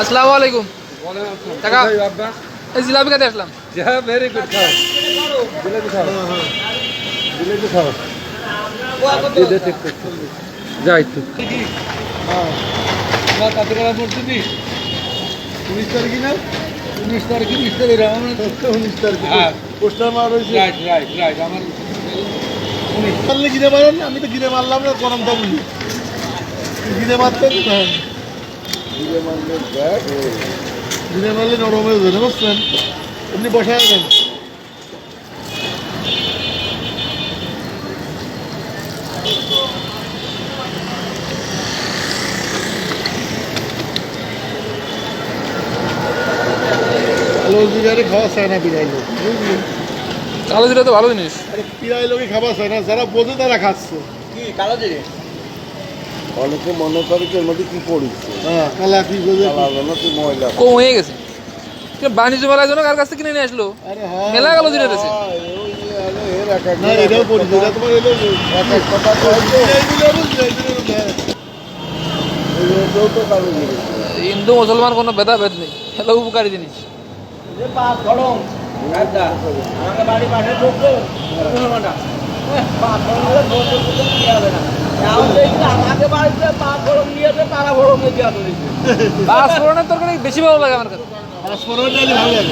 আসসালামু আলাইকুম। টাকা। এই জিলাপি খাতে আসলাম। ভেরি গুড খাও। জিলেবি খাও। জিলেবি খাও। ঠিক ঠিক যাই তো করে পড়ছে দি উনিশ তারিখে না? উনিশ তারিখে উনিশ তারিখে আমার উনিশ তারিখে হ্যাঁ। পোস্টার মার হয়েছে। রাইট রাইট রাইট আমার উনিশ মারলে গিরে মারেন আমি তো গিরে মারলাম না গরম তো বলি গিরে মারতে দিলে মারলে দেখ গিরে মারলে নরম হয়ে যাবে বুঝছেন এমনি বসায় দেন আলো জিরারে খাওয়া চায় না লোক বুঝলি কালো জিরা তো ভালো জিনিস। আরে বিরাই লোকে খাওয়া চায় না যারা বোঝে তারা খাচ্ছে। অনেকে মনে করে কি মধ্যে কি পড়িছে হ্যাঁ কম হয়ে গেছে কিন্তু বাণিজ্য মেলার জন্য কার কাছ থেকে কিনে নিয়ে আসলো আরে হ্যাঁ মেলা হয়, হ্যাঁ জিনিস। হিন্দু মুসলমান কোনো ভেদাভেদ নেই হ্যালো উপকারী জিনিস আমাকে বাড়ি পাঠিয়ে ঢুকলো পনেরো ঘণ্টা পাঁচ ঘণ্টা বসে বসে কি হবে না এখন দেখছি আমাকে বাড়িতে পাঁচ গরম নিয়েছে তারা গরম দিয়ে দেওয়া করেছে তরকারি বেশি ভালো লাগে আমার কাছে। পাঁচফোড়ন ভালো লাগে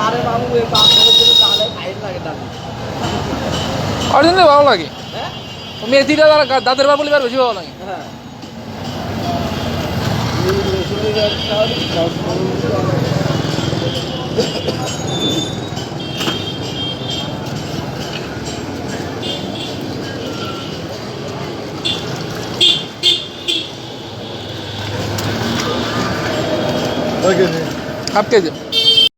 আরে বাবু এই পাঁচ অরিজিনালি ভালো লাগে। হ্যাঁ মেথিটা তার গা- দাঁতের বার বলিবার বেশি ভালো লাগে। হ্যাঁ হাফ কেজি।